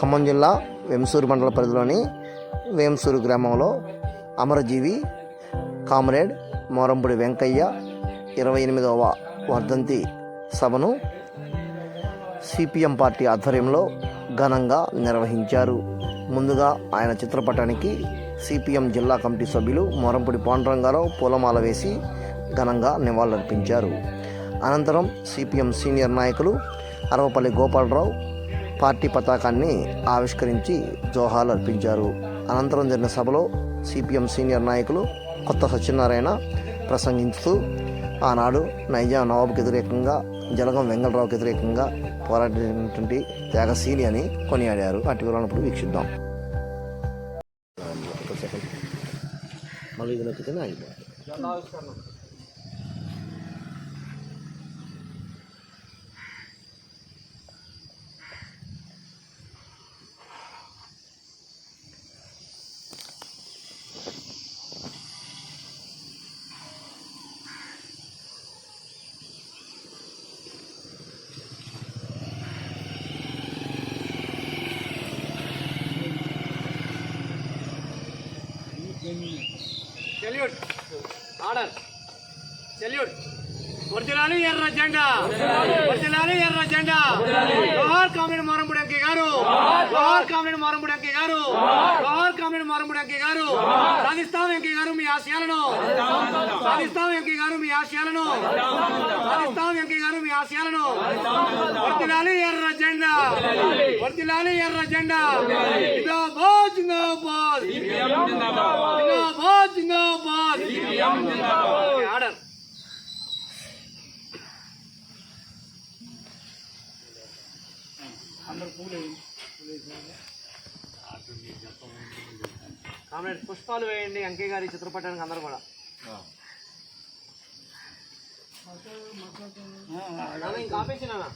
ఖమ్మం జిల్లా వెంసూరు మండల పరిధిలోని వేంసూరు గ్రామంలో అమరజీవి కామ్రేడ్ మోరంపుడి వెంకయ్య ఇరవై ఎనిమిదవ వర్ధంతి సభను సిపిఎం పార్టీ ఆధ్వర్యంలో ఘనంగా నిర్వహించారు. ముందుగా ఆయన చిత్రపటానికి సిపిఎం జిల్లా కమిటీ సభ్యులు మోరంపుడి పాండురంగారావు పూలమాల వేసి ఘనంగా నివాళులర్పించారు. అనంతరం సిపిఎం సీనియర్ నాయకులు అరవపల్లి గోపాలరావు పార్టీ పతాకాన్ని ఆవిష్కరించి జోహాలు అర్పించారు. అనంతరం జరిగిన సభలో సిపిఎం సీనియర్ నాయకులు కొత్త సత్యనారాయణ ప్రసంగిస్తూ ఆనాడు నైజాం నవాబుకి వ్యతిరేకంగా జలగం వెంగళరావుకి వ్యతిరేకంగా పోరాడినటువంటి త్యాగశీలి అని కొనియాడారు. అటు వివరణప్పుడు వీక్షిద్దాం. మళ్ళీ ఇది నొక్కితేనే ఆగిపోతుంది. సెల్యూట్. ఆర్డర్. సెల్యూట్. వర్దిలాలి ఎర్ర జెండా. వర్దిలాలి ఎర్ర జెండా. జోహార్ కామ్రేడ్ మారంపుడి గారు. జోహార్ కామ్రేడ్ మారంపుడి గారు. జోహార్ కామ్రేడ్ మారంపుడి గారు. సాధిస్తాం వెంకయ్య గారు మీ ఆశయాలను. సాధిస్తాం వెంకయ్య గారు మీ ఆశయాలను. సాధిస్తాం వెంకయ్య గారు మీ ఆశయాలను. వర్దిలాలి ఎర్ర జెండా. వర్దిలాలి ఎర్ర జెండా. ఇదో బోజ్ నో బోజ్ జిందాబాద్ ఆర్డర్ కామ్రేడ్ పుష్పాలు వేయండి అంకయ్య గారి చిత్రపటానికి అందరూ కూడా. ఇంకా ఆపేసి నాన్న.